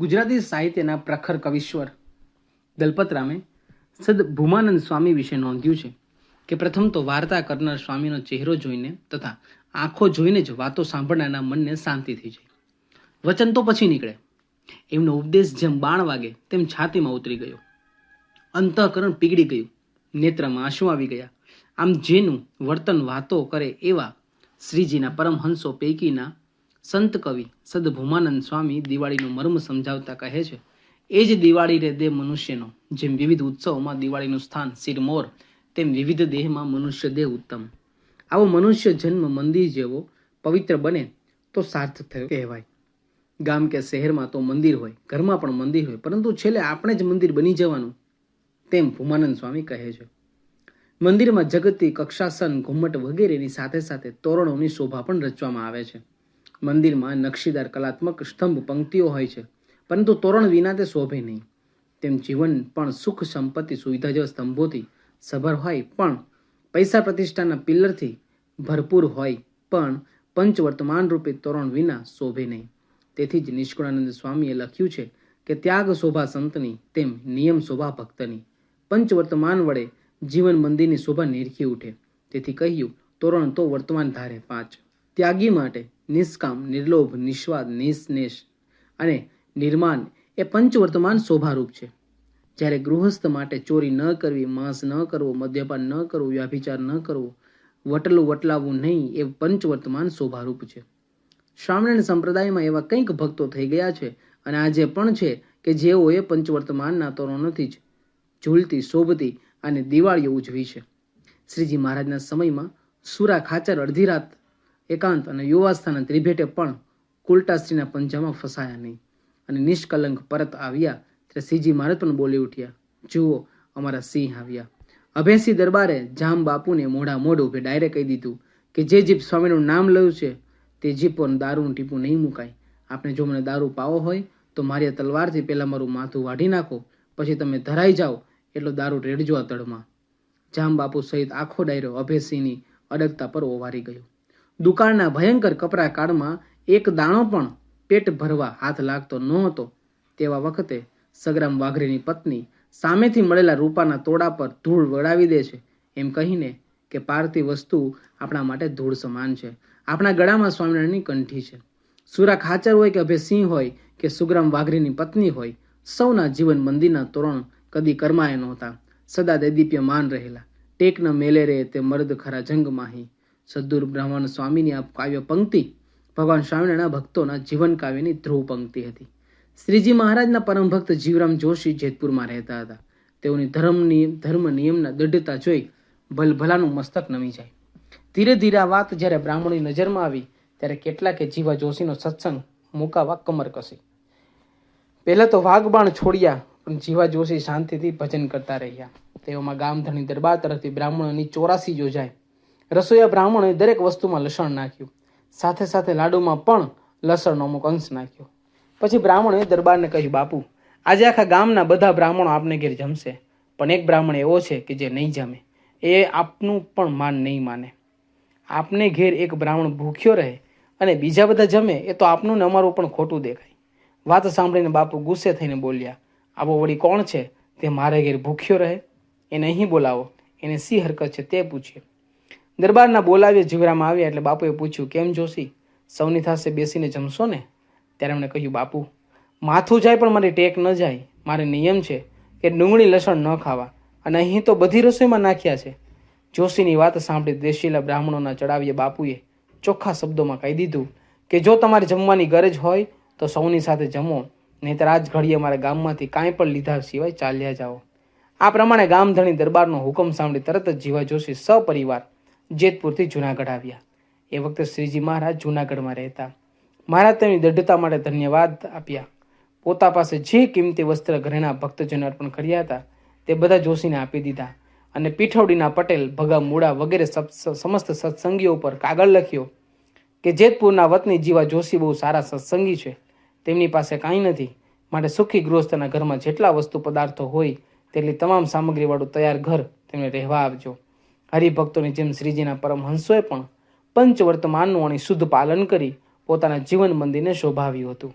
ગુજરાતી સાહિત્યના પ્રખર કવિશ્વર દલપતરામે સદ ભૂમાનંદ સ્વામી વિશે નોંધ્યું છે કે પ્રથમ તો વાર્તા કરનાર સ્વામીનો ચહેરો જોઈને તથા આંખો જોઈને જ વાતો સાંભળનારના મનને શાંતિ થઈ જાય. વચન તો પછી નીકળે. એમનો ઉપદેશ જેમ બાણ વાગે, તેમ છાતીમાં ઉતરી ગયો. અંતઃકરણ પીગળી ગયું. નેત્રમાં આંસુ આવી ગયા. આમ જેનું વર્તન વાતો કરે એવા શ્રીજીના પરમહંસો પૈકીના સંત કવિ સદ ભૂમાનંદ સ્વામી દિવાળીનો મર્મ સમજાવતા કહે છે, એ જ દિવાળી રે દેહ મનુષ્યનો, જેમ વિવિધ ઉત્સવોમાં દિવાળીનું સ્થાન શિરમોર તેમ વિવિધ દેહમાં મનુષ્ય દેહ ઉત્તમ. આવો મનુષ્ય જન્મ મંદિર જેવો પવિત્ર બને તો સાર્થક થયો કહેવાય. ગામ કે શહેરમાં તો મંદિર હોય, ઘરમાં પણ મંદિર હોય, પરંતુ છેલ્લે આપણે જ મંદિર બની જવાનું. તેમ ભૂમાનંદ સ્વામી કહે છે. મંદિરમાં જગતી કક્ષાસન, ઘુમ્મટ વગેરેની સાથે સાથે તોરણોની શોભા પણ રચવામાં આવે છે. મંદિરમાં નકશીદાર કલાત્મક સ્તંભ પંક્તિઓ હોય છે. પરંતુ તોરણ વિના તે શોભે નહીં. તેમ જીવન પણ સુખ સંપત્તિ સુવિધા જેવા સ્તંભોથી સભર હોય પણ પૈસા પ્રતિષ્ઠાના પિલ્લરથી ભરપૂર હોય પણ પંચવર્તમાન રૂપે તોરણ વિના શોભે નહીં. તેથી જ નિષ્કુળાનંદ સ્વામીએ લખ્યું છે કે ત્યાગ શોભા સંતની તેમ નિયમ શોભા ભક્તની. પંચ વર્તમાન વડે જીવન મંદિરની શોભા નિરખી ઉઠે. તેથી કહ્યું, તોરણ તો વર્તમાન ધારે પાંચ. ત્યાગી માટે નિષ્કામ, નિર્લોભ, નિસ્વાદ, નિસ્નેશ અને નિર્માણ એ પંચવર્તમાન શોભારૂપ છે. જ્યારે ગૃહસ્થ માટે ચોરી ન કરવી, માંસ ન કરવો, મદ્યપાન ન કરવું, વ્યાભિચાર ન કરવો, વટલું વટલાવવું નહીં, એ પંચવર્તમાન શોભારૂપ છે. શ્રામણ સંપ્રદાયમાં એવા કંઈક ભક્તો થઈ ગયા છે અને આજે પણ છે કે જેઓએ પંચવર્તમાનના તોરણોથી જ ઝૂલતી, શોભતી અને દિવાળીઓ ઉજવી છે. શ્રીજી મહારાજના સમયમાં સુરા ખાચર અડધી રાત એકાંત અને યુવાસ્થાના ત્રિભેટે પણ કુલટાશ્રીના પંજામાં ફસાયા નહીં. અને નિષ્કલંક પરત આવ્યા ત્યારે શ્રીજી મહારાજ પણ બોલી ઉઠ્યા, જુઓ, અમારા સિંહ આવ્યા. અભેસી દરબારે જામ બાપુને મોઢા મોઢ ઉભે ડાયરેક્ટ કહી દીધું કે, જે જીપ સ્વામીનું નામ લયું છે, તે જીપ પર દારૂનું ટીપું નહીં મુકાય. આપણે જો મને દારૂ પાવો હોય, તો મારી આ તલવારથી પહેલાં મારું માથું વાઢી નાખો, પછી તમે ધરાઈ જાઓ, એટલો દારૂ રેડજો આ તળમાં. જામ બાપુ સહિત આખો ડાયરો અભયસિંહની અડગતા પર ઓવારી ગયો. દુકાળના ભયંકર કપરા કાળમાં એક દાણો પણ પેટ ભરવા હાથ લાગતો નહોતો. તેવા વખતે સગ્રામ વાઘરેની પત્ની સામેથી મળેલા રૂપાના તોડા પર ધૂળ વળાવી દે છે. એમ કહીને કે પારતી વસ્તુ આપણા માટે ધૂળ સમાન છે. આપણા ગળામાં સ્વામિનારાયણની કંઠી છે. સુરા ખાચર હોય કે અભયસિંહ હોય કે સુગ્રામ વાઘરીની પત્ની હોય, સૌના જીવન મંદિરના તોરણ કદી કરમાય નહોતા. સદા દૈદીપ્યમાન રહેલા. ટેક ન મેલે રે તે મર્દ ખરા જંગ માહી સદ્દુર બ્રાહ્મણ સ્વામીની આ કાવ્ય પંક્તિ ભગવાન સ્વામિનારાયણના ભક્તોના જીવન કાવ્યની ધ્રુવ પંક્તિ હતી. શ્રીજી મહારાજના પરમ ભક્ત જીવરામ જોશી જેતપુરમાં રહેતા હતા. તેઓની ધર્મની, ધર્મ નિયમના દૃઢતા જોઈ ભલભલાનું મસ્તક નમી જાય. ધીરે ધીરે આ વાત જ્યારે બ્રાહ્મણની નજરમાં આવી, ત્યારે કેટલાકે જીવા જોશીનો સત્સંગ મુકાવા કમર કસી. પહેલાં તો વાઘબાણ છોડ્યા, પણ જીવા જોશી શાંતિથી ભજન કરતા રહ્યા. તેઓમાં ગામધણી દરબાર તરફથી બ્રાહ્મણોની ચોરાસી યોજાય. રસોઈયા બ્રાહ્મણોએ દરેક વસ્તુમાં લસણ નાખ્યું. સાથે સાથે લાડુમાં પણ લસણનો અમુક અંશ નાખ્યો. પછી બ્રાહ્મણોએ દરબારને કહ્યું, બાપુ, આજે આખા ગામના બધા બ્રાહ્મણો આપને ઘેર જમશે. પણ એક બ્રાહ્મણ એવો છે કે જે નહીં જમે. એ આપનું પણ માન નહીં માને. આપને ઘેર એક બ્રાહ્મણ ભૂખ્યો રહે અને બીજા બધા જમે, એ તો આપનું ને અમારું પણ ખોટું દેખાય. વાત સાંભળીને બાપુ ગુસ્સે થઈને બોલ્યા, આવો વળી કોણ છે? તે મારે ઘેર ભૂખ્યો રહે. એને અહીં બોલાવો. એને સી હરકત છે તે પૂછીએ દરબારના બોલાવીએ જીવરામાં આવ્યા એટલે બાપુએ પૂછ્યું, કેમ જોશી? સૌની થાશે બેસીને જમશો ને? ત્યારે એમણે કહ્યું, બાપુ, માથું જાય પણ મારી ટેક ન જાય. મારે નિયમ છે કે ડુંગળી લસણ ન ખાવા. અને અહીં તો બધી રસોઈમાં નાખ્યા છે. જોશીની વાત સાંભળી દેશીલા બ્રાહ્મણોના ચડાવીએ બાપુએ ચોખ્ખા શબ્દોમાં કહી દીધું કે, જો તમારે જમવાની ગરજ હોય તો સૌની સાથે જમો. નહીંતર આજ ઘડીએ મારા ગામમાંથી કાંઈ પણ લીધા સિવાય ચાલ્યા જાઓ. આ પ્રમાણે ગામધણી દરબારનો હુકમ સાંભળી તરત જ જીવા જોશી સપરિવાર જેતપુરથી જુનાગઢ આવ્યા. એ વખતે શ્રીજી મહારાજ જુનાગઢમાં રહેતા. મહારાજ તેમની દૃઢતા માટે ધન્યવાદ આપ્યા. પોતા પાસે જે કિંમતી વસ્ત્ર ઘરેણા ભક્તજનો અર્પણ કર્યા હતા, તે બધા જોશીને આપી દીધા અને પીઠવડીના પટેલ, ભગા મૂળા વગેરે સમસ્ત સત્સંગીઓ પર કાગળ લખ્યો કે જેતપુરના વતની જીવા જોશી બહુ સારા સત્સંગી છે. તેમની પાસે કાંઈ નથી. માટે સુખી ગૃહસ્થના ઘરમાં જેટલા વસ્તુ પદાર્થો હોય, તેટલી તમામ સામગ્રીવાળું તૈયાર ઘર તેમને રહેવા આપજો. હરિભક્તોની જેમ શ્રીજીના પરમહંસોએ પણ પંચવર્તમાનનું અણી શુદ્ધ પાલન કરી પોતાના જીવન મંદિરને શોભાવ્યું હતું.